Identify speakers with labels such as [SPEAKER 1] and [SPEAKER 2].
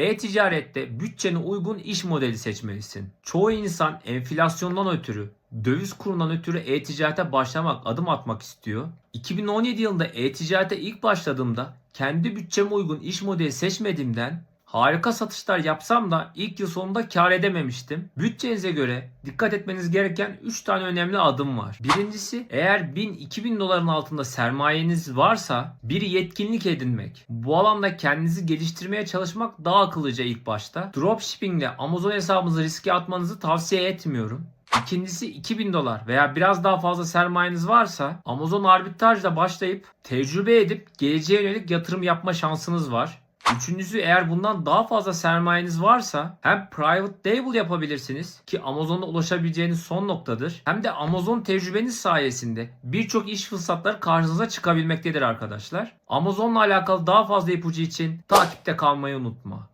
[SPEAKER 1] E-ticarette bütçene uygun iş modeli seçmelisin. Çoğu insan enflasyondan ötürü, döviz kurundan ötürü e-ticarete başlamak, adım atmak istiyor. 2017 yılında e-ticarete ilk başladığımda kendi bütçeme uygun iş modeli seçmediğimden harika satışlar yapsam da ilk yıl sonunda kar edememiştim. Bütçenize göre dikkat etmeniz gereken 3 tane önemli adım var. Birincisi eğer 1000-2000 doların altında sermayeniz varsa bir yetkinlik edinmek. Bu alanda kendinizi geliştirmeye çalışmak daha akıllıca ilk başta. Dropshipping ile Amazon hesabınızı riske atmanızı tavsiye etmiyorum. İkincisi 2000 dolar veya biraz daha fazla sermayeniz varsa Amazon arbitrajla başlayıp tecrübe edip geleceğe yönelik yatırım yapma şansınız var. Üçüncüsü eğer bundan daha fazla sermayeniz varsa hem private label yapabilirsiniz ki Amazon'a ulaşabileceğiniz son noktadır. Hem de Amazon tecrübeniz sayesinde birçok iş fırsatları karşınıza çıkabilmektedir arkadaşlar. Amazon'la alakalı daha fazla ipucu için takipte kalmayı unutma.